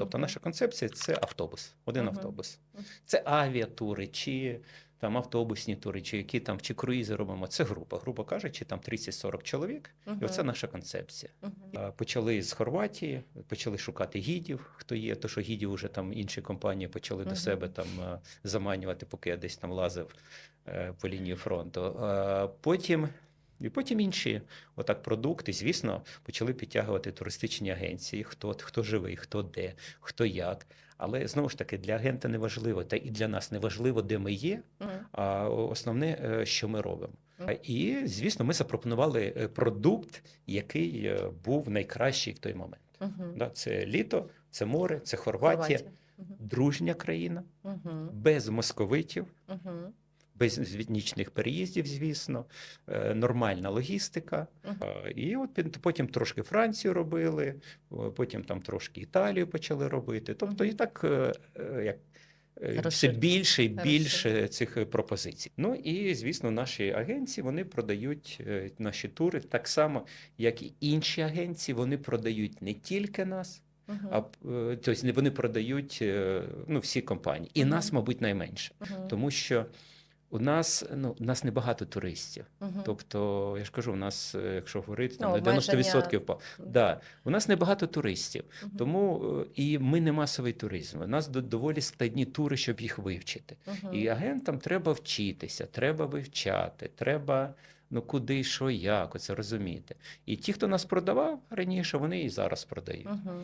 Тобто наша концепція це автобус, один Мгм. автобус. Це авіатури, чи там автобусні тури, чи які там чи круїзи робимо. Це група. Грубо кажучи, там 30-40 чоловік, і оце наша концепція. Мгм. А, Почали з Хорватії, почали шукати гідів, хто є. То що гідів вже там інші компанії почали Мгм. до себе там заманювати, поки я десь там лазив е, по лінії фронту. Потім. І потім інші отак продукти, звісно, почали підтягувати туристичні агенції, хто, хто живий, хто де, хто як. Але знову ж таки, для агента не важливо, та і для нас не важливо, де ми є, а основне, е, що ми робимо. І, звісно, ми запропонували е, продукт, який е, був найкращий в той момент. Да, Це літо, це море, це Хорватія, Мгм. дружня країна, Мгм. без московитів, Мгм. Без нічних переїздів, звісно, е, нормальна логістика. Мгм. Е, І от потім трошки Францію робили, потім там трошки Італію почали робити. Тобто, і так е, е, як. е, Все більше і більше цих е, пропозицій. Ну і звісно, наші агенції вони продають е, наші тури так само, як і інші агенції. Вони продають не тільки нас, Мгм. а е, тобто вони продають е, ну, всі компанії. І Мгм. нас, мабуть, найменше, Мгм. тому що у нас ну у нас небагато туристів. Мгм. Тобто, я ж кажу, у нас, е, якщо говорити, там Ну, на 90% обмеження. по да, у нас небагато туристів. Мгм. Тому е, і ми не масовий туризм. У нас до- доволі складні тури, щоб їх вивчити. Мгм. І агентам треба вчитися, треба вивчати, треба ну куди, що, як, оце розуміти. І ті, хто нас продавав раніше, вони і зараз продають. Мгм.